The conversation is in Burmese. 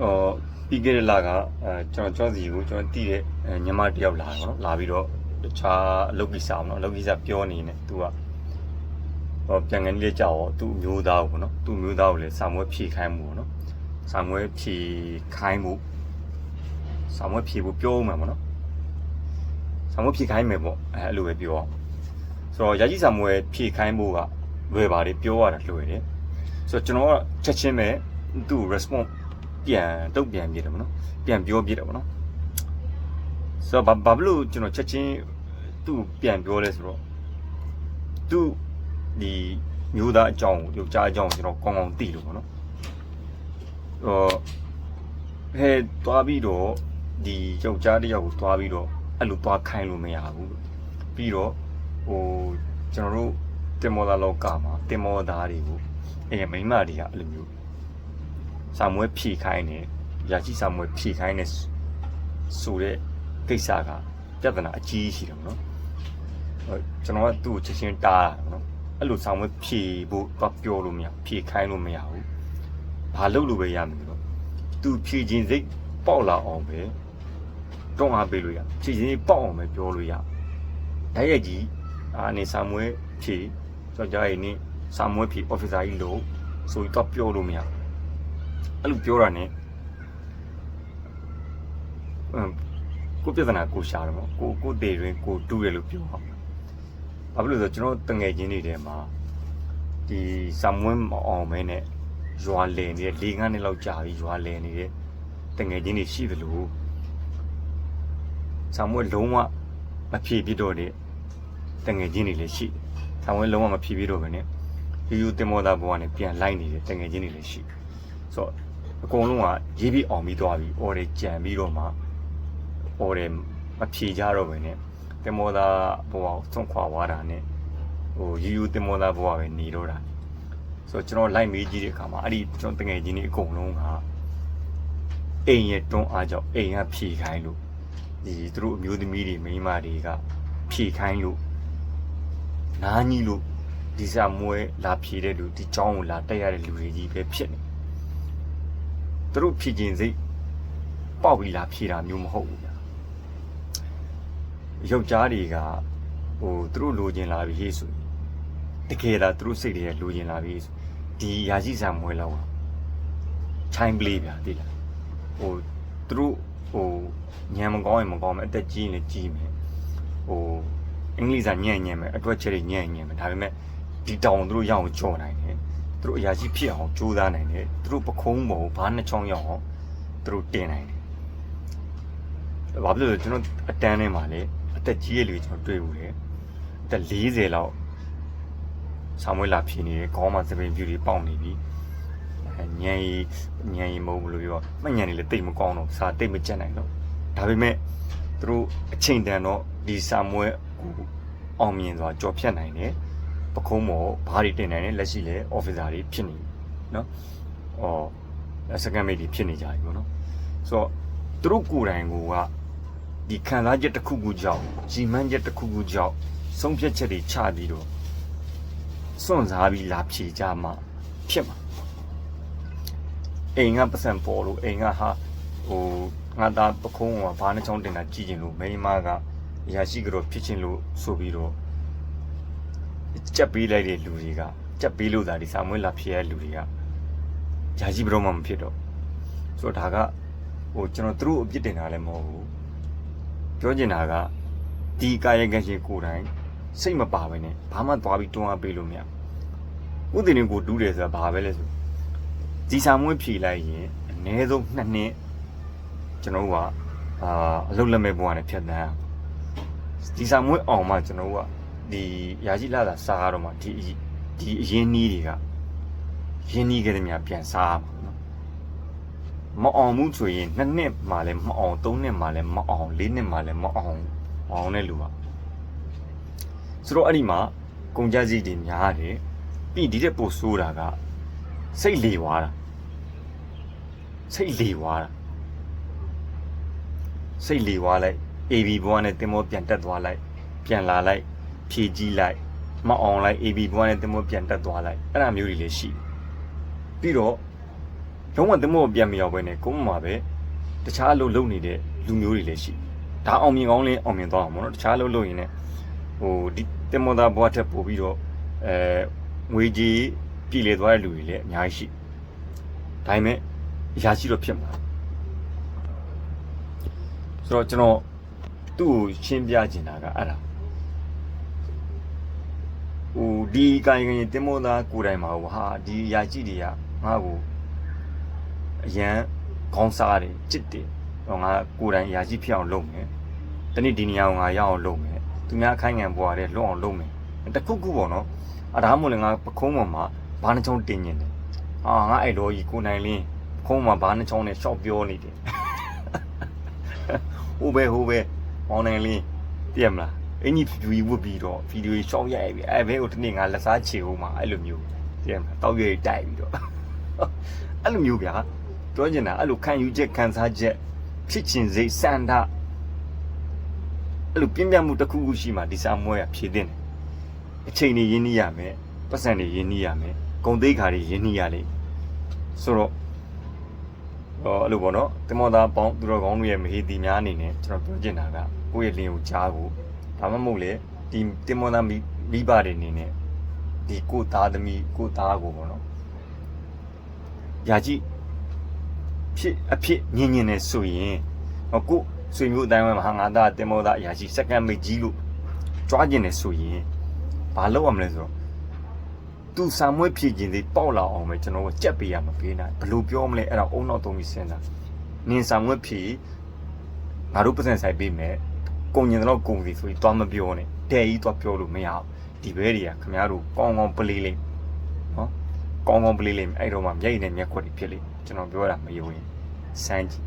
ဟောပြီးခဲ့တဲ့လကအဲကျွန်တော်ကျောင်းစီကိုကျွန်တော်တည်တဲ့အဲညီမတစ်ယောက်လာတယ်ပေါ့နော်လာပြီးတော့တခြားအလုပ်ကိစ္စပေါ့နော်အလုပ်ကိစ္စပြောနေနေသူကဟောပြန်ကနေလေးကြောက်တော့သူ့မျိုးသားကိုပေါ့နော်သူ့မျိုးသားကိုလည်းစာမွေးဖြေခိုင်းမှုပေါ့နော်စာမွေးဖြေခိုင်းမှုစာမွေးဖြေဖို့ပြောဦးမှာပေါ့နော်စာမွေးဖြေခိုင်းမယ်ပေါ့အဲအဲ့လိုပဲပြောအောင်ဆိုတော့ယာကြီးစာမွေးဖြေခိုင်းဖို့ကလွယ်ပါတယ်ပြောရတာလွယ်တယ်ဆိုတော့ကျွန်တော်ကချက်ချင်းပဲသူ့ response ပြန်တုတ်ပြန်ပြတယ်ဗောနော်ပြန်ပြောပြတယ်ဗောနော်ဆိုတော့ဘာဘာဖြစ်လို့ကျွန်တော်ချက်ချင်းသူ့ပြန်ပြောလဲဆိုတော့သူ့ဒီမျိုးသားအကြောင်းကိုယောက်ျားအကြောင်းကိုကျွန်တော်ကောင်းကောင်းသိလို့ဗောနော်ဟောဟဲ့တွားပြီးတော့ဒီယောက်ျားတစ်ယောက်ကိုတွားပြီးတော့အဲ့လိုတွားခိုင်းလို့မရဘူးပြီးတော့ဟိုကျွန်တော်တို့တင်မောသားလောကမှာတင်မောသားတွေကိုအဲမိန်းမတွေကအဲ့လိုမျိုး စာမွေးဖြည့်ခိုင်းတယ်ရာရှိစာမွေးဖြည့်ခိုင်းတယ်ဆိုတဲ့ကိစ္စကပြဿနာအကြီးရှိတယ်မနော်ဟိုကျွန်တော်ကသူ့ကိုချက်ချင်းတားတာမနော်အဲ့လိုစာမွေးဖြည့်ဖို့တော့ပြောလို့မရဖြည့်ခိုင်းလို့မရဘူးဘာလုပ်လို့ပဲရမယ်ဆိုတော့သူဖြည့်ခြင်းစိတ်ပေါက်လာအောင်ပဲတွန်းအားပေးလို့ရဖြည့်ခြင်းစိတ်ပေါက်အောင်ပဲပြောလို့ရဓာတ်ရိုက်ကြီးအာနေစာမွေးဖြည့်ကြောက်ကြရင်နေစာမွေးဖြည့် officer ကြီးလို့ဆိုပြီးတော့ပြောလို့မရဘူး အဲ့လိုပြောတာ ਨੇ အမ်ကိုပြဿနာကိုရှာတယ်ပေါ့ကိုကိုတေတွင်ကိုတူးတယ်လို့ပြောအောင်ဘာဖြစ်လို့လဲဆိုတော့ကျွန်တော်တငယ်ချင်းတွေထဲမှာဒီဆမ်ဝင်းမအောင်မဲနဲ့ရွာလည်နေတဲ့၄ငန်းနှစ်လောက်ကြာပြီးရွာလည်နေတဲ့တငယ်ချင်းတွေရှိသလိုဆမ်ဝင်းလုံးဝမဖြေပြတော့တဲ့တငယ်ချင်းတွေလည်းရှိတယ်ဆမ်ဝင်းလုံးဝမဖြေပြတော့ဘဲနဲ့ယူယူတင်မောသားဘဝနဲ့ပြန်လိုက်နေတဲ့တငယ်ချင်းတွေလည်းရှိတယ် ဆိုတော့အကုန်လုံးကရေးပြီးအောင်ပြီးသွားပြီအော်တယ်ကြံပြီးတော့မှအော်တယ်မဖြေကြတော့ပဲနဲ့တင်မောသားဘဝကိုသွန့်ခွာသွားတာနဲ့ဟိုယူယူတင်မောသားဘဝပဲနေတော့တာဆိုတော့ကျွန်တော်လိုက်မေးကြည့်တဲ့အခါမှာအဲ့ဒီကျွန်တော်တငယ်ချင်းတွေအကုန်လုံးကအိမ်ရဲ့တွန်းအားကြောင့်အိမ်ကဖြေခိုင်းလို့ဒီသူတို့အမျိုးသမီးတွေမိန်းမတွေကဖြေခိုင်းလို့နားကြီးလို့ဒီစာမွဲလာဖြေတဲ့လူဒီเจ้าကိုလာတက်ရတဲ့လူတွေကြီးပဲဖြစ်နေ သူတို့ဖြည့်ခြင်းစိတ်ပေါက်ပြီးလာဖြည့်တာမျိုးမဟုတ်ဘူးဗျာယောက်ျားတွေကဟိုသူတို့လိုချင်လာပြီဟေ့ဆိုရင်တကယ်လားသူတို့စိတ်တွေကလိုချင်လာပြီဆိုဒီရာရှိစာမွဲလောက်อ่ะချိုင်းပလေးဗျာသိလားဟိုသူတို့ဟိုညံမကောင်းရင်မကောင်းမယ်အသက်ကြီးရင်လည်းကြီးမယ်ဟိုအင်္ဂလိပ်စာညံ့ညံ့မယ်အတွက်ချက်တွေညံ့ညံ့မယ်ဒါပေမဲ့ဒီတောင်သူတို့ရအောင်ကြော်နိုင်တယ် သူတို့အရာရှိဖြစ်အောင်ကြိုးစားနိုင်တယ်သူတို့ပခုံးပေါ်ဘားနှစ်ချောင်းရောက်အောင်သူတို့တင်နိုင်တယ်ဘာဖြစ်လို့လဲကျွန်တော်အတန်းထဲမှာလေအသက်ကြီးရဲ့လူကျွန်တော်တွေ့ဘူးလေအသက်40လောက်ဆာမွေးလာဖြစ်နေတယ်ခေါင်းမှာသပင်ပြူတွေပေါက်နေပြီအဲညံရီညံရီမဟုတ်ဘူးလို့ပြောမှညံနေလေတိတ်မကောင်းတော့စာတိတ်မကြက်နိုင်တော့ဒါပေမဲ့သူတို့အချိန်တန်တော့ဒီဆာမွေးကိုအောင်မြင်စွာကြော်ဖြတ်နိုင်တယ် ပခုံးမော်ဘားတွေတင်နိုင်တယ်လက်ရှိလဲ officer တွေဖြစ်နေပြီเนาะအော် second mate တွေဖြစ်နေကြပြီပေါ့နော်ဆိုတော့သူတို့ကိုယ်တိုင်ကဒီခံစားချက်တစ်ခုခုကြောင့်ကြီးမှန်းချက်တစ်ခုခုကြောင့်ဆုံးဖြတ်ချက်တွေချပြီးတော့စွန့်စားပြီးလာဖြေကြမှာဖြစ်မှာအိမ်ကပတ်စံပေါ်လို့အိမ်ကဟာဟိုငါသားပခုံးကဘာနဲ့ချောင်းတင်တာကြည့်ကျင်လို့မိန်းမကအရာရှိကတော့ဖြစ်ချင်းလို့ဆိုပြီးတော့ ကြက်ပေးလိုက်တဲ့လူတွေကကြက်ပေးလို့သာဒီစာမွေးလာဖြစ်ရတဲ့လူတွေကယာကြီးဘရောမှမဖြစ်တော့ဆိုတော့ဒါကဟိုကျွန်တော်သူတို့အပြစ်တင်တာလည်းမဟုတ်ဘူးပြောချင်တာကဒီကာယကံရှင်ကိုယ်တိုင်စိတ်မပါဘဲနဲ့ဘာမှသွားပြီးတွန်းအားပေးလို့မရဘူးဥဒိနေကိုတူးတယ်ဆိုတာဘာပဲလဲဆိုဒီစာမွေးဖြေလိုက်ရင်အနည်းဆုံး2နှစ်ကျွန်တော်တို့ကအာအလုပ်လက်မဲ့ဘဝနဲ့ဖြတ်တန်းဒီစာမွေးအောင်မှကျွန်တော်တို့က ဒီရာကြီးလာတာစားတော့မှဒီဒီအရင်နီးတွေကရင်းနီးကြတဲ့များပြန်စားမှာနော်မအောင်မှုဆိုရင်နှစ်နှစ်မှလည်းမအောင်သုံးနှစ်မှလည်းမအောင်လေးနှစ်မှလည်းမအောင်အောင်တဲ့လူပါဆိုတော့အဲ့ဒီမှာကုန်ကြစည်တွေများတယ်ပြီးဒီတဲ့ပို့ဆိုးတာကစိတ်လေွားတာစိတ်လေွားတာစိတ်လေွားလိုက် AB ဘွားနဲ့တင်မောပြန်တက်သွားလိုက်ပြန်လာလိုက် ဖြည့်ကြည့်လိုက်မအောင်လိုက် AB ဘွားနဲ့တင်မပြန်တက်သွားလိုက်အဲ့ဒါမျိုးတွေလည်းရှိပြီးတော့လုံးဝတင်မောပြန်မရောက်ပဲနဲ့ကိုမမှာပဲတခြားအလုပ်လုပ်နေတဲ့လူမျိုးတွေလည်းရှိဒါအောင်မြင်ကောင်းလဲအောင်မြင်သွားအောင်ပေါ့နော်တခြားအလုပ်လုပ်ရင်လည်းဟိုဒီတင်မောသားဘွားထက်ပို့ပြီးတော့အဲငွေကြီးပြည်လေသွားတဲ့လူတွေလည်းအများကြီးရှိဒါပေမဲ့အရာရှိတော့ဖြစ်မှာဆိုတော့ကျွန်တော်သူ့ကိုရှင်းပြချင်တာကအဲ့ဒါ ဟိုဒီကိုင်ကင်တင်မောသားကိုယ်တိုင်မှာဟိုဟာဒီအရာရှိတွေကငါ့ကိုအရန်ခေါင်းစားတယ်จิตတယ်တော့ငါကိုယ်တိုင်အရာကြီးဖြစ်အောင်လုပ်မယ်တနေ့ဒီနေရာကိုငါရအောင်လုပ်မယ်သူများအခိုင်းငံပွားတယ်လွတ်အောင်လုပ်မယ်တခုခုပေါ့နော်အဒါမှမဟုတ်လည်းငါပခုံးပေါ်မှာဘာနှချောင်းတင်နေတယ်အာငါအဲ့လိုကြီးကိုနိုင်လင်းပခုံးမှာဘာနှချောင်းနဲ့ရှော့ပြောနေတယ်ဟိုပဲဟိုပဲမောင်နိုင်လင်းသိရမလား အင်ကြီးဖြူကြီးဝတ်ပြီးတော့ဗီဒီယိုရှော့ရိုက်ပြီအဲ့ဘဲကိုတနေ့ငါလက်စားချေဦးမှာအဲ့လိုမျိုးသိရမလားတောက်ရွေးတိုက်ပြီးတော့အဲ့လိုမျိုးဗျာပြောချင်တာအဲ့လိုခံယူချက်ခံစားချက်ဖြစ်ချင်စိတ်စန္ဒအဲ့လိုပြင်းပြမှုတစ်ခုခုရှိမှဒီစာမွဲကဖြည့်တဲ့တယ်အချိန်တွေရင်းနှီးရမယ်ပတ်စံတွေရင်းနှီးရမယ်ဂုံသိက္ခာတွေရင်းနှီးရလိမ့်ဆိုတော့ဟောအဲ့လိုပေါ့နော်တင်မောသားပေါင်းသူတော်ကောင်းတို့ရဲ့မဟေတီများအနေနဲ့ကျွန်တော်ပြောချင်တာကကိုယ့်ရဲ့လင်းကိုကြားဖို့ ဒါမှမဟုတ်လေဒီတင်မောသားမိမိဘတွေအနေနဲ့ဒီကိုယ့်သားသမီးကိုယ့်သားကိုပေါ့နော်ယာကြည့်ဖြစ်အဖြစ်ညင်ညင်နေဆိုရင်ဟောကိုဆွေမျိုးအတိုင်းဝဲမှာဟာငါသားတင်မောသားအရာရှိစက္ကန့်မိတ်ကြီးလို့ကြွားကျင်နေဆိုရင်ဘာလုပ်ရမလဲဆိုတော့သူစာမွေးဖြည့်ခြင်းတွေပေါက်လာအောင်ပဲကျွန်တော်ကကြက်ပေးရမှာပေးနိုင်ဘယ်လိုပြောမလဲအဲ့ဒါအုံနောက်သုံးပြီးစဉ်းစားနင်စာမွေးဖြည့်ငါတို့ပတ်စံဆိုင်ပေးမယ် ကုန်ကျင်တော့ကုန်ပြီဆိုပြီးသွားမပြောနဲ့တဲ့ကြီးသွားပြောလို့မရဘူးဒီဘဲတွေကခမားတို့ကောင်းကောင်းပလေးလိမ့်နော်ကောင်းကောင်းပလေးလိမ့်အဲ့တော့မှမျက်ရည်နဲ့မျက်ခွက်တွေဖြစ်လိမ့်ကျွန်တော်ပြောတာမယုံရင်စမ်းကြည့်